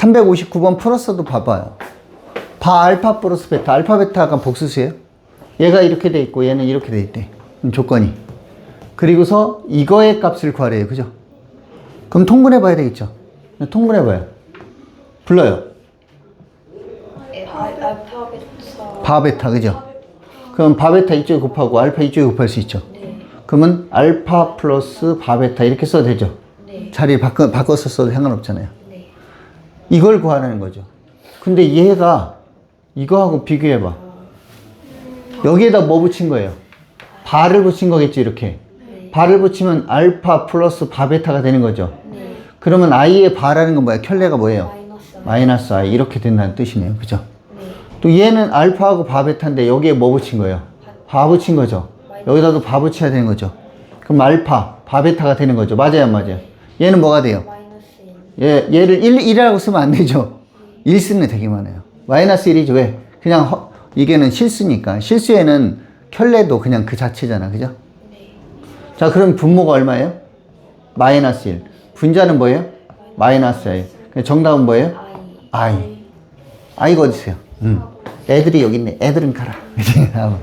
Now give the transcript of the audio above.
359번 풀었어도 봐봐요. 바 알파 플러스 베타. 알파 베타가 복수수예요. 얘가 이렇게 돼 있고 얘는 이렇게 돼 있대. 그럼 조건이. 그리고서 이거의 값을 구하래요. 그죠? 그럼 통분해 봐야 되겠죠? 통분해 봐요. 불러요. 알파벳 바 베타. 그죠? 그럼 바 베타 이쪽에 곱하고 알파 이쪽에 곱할 수 있죠? 네. 그러면 알파 플러스 바 베타 이렇게 써도 되죠? 네. 자리 바꿔, 바꿔서 써도 상관없잖아요. 네. 이걸 구하라는 거죠. 근데 얘가 이거하고 비교해봐. 여기에다 뭐 붙인 거예요? 바를 붙인 거겠지, 이렇게. 바를 붙이면 알파 플러스 바베타가 되는 거죠. 네. 그러면 i의 바라는 건 뭐야? 켤레가 뭐예요? 마이너스 i. 이렇게 된다는 뜻이네요. 그죠? 네. 또 얘는 알파하고 바베타인데 여기에 뭐 붙인 거예요? 바 붙인 거죠. 여기다도 바 붙여야 되는 거죠. 그럼 알파, 바베타가 되는 거죠. 맞아요, 안 맞아요? 얘는 뭐가 돼요? 마이너스 1. 얘, 얘를 1, 1이라고 쓰면 안 되죠. 1 쓰는 애 되게 많아요. 마이너스 1이죠. 왜? 그냥 허, 이게는 실수니까. 실수에는 켤레도 그냥 그 자체잖아. 그죠? 네. 자, 그럼 분모가 얼마예요? 마이너스 1. 분자는 뭐예요? 마이너스 i. 정답은 뭐예요? I. i. i가 어디 있어요? 음. 애들이 여기 있네. 애들은 가라.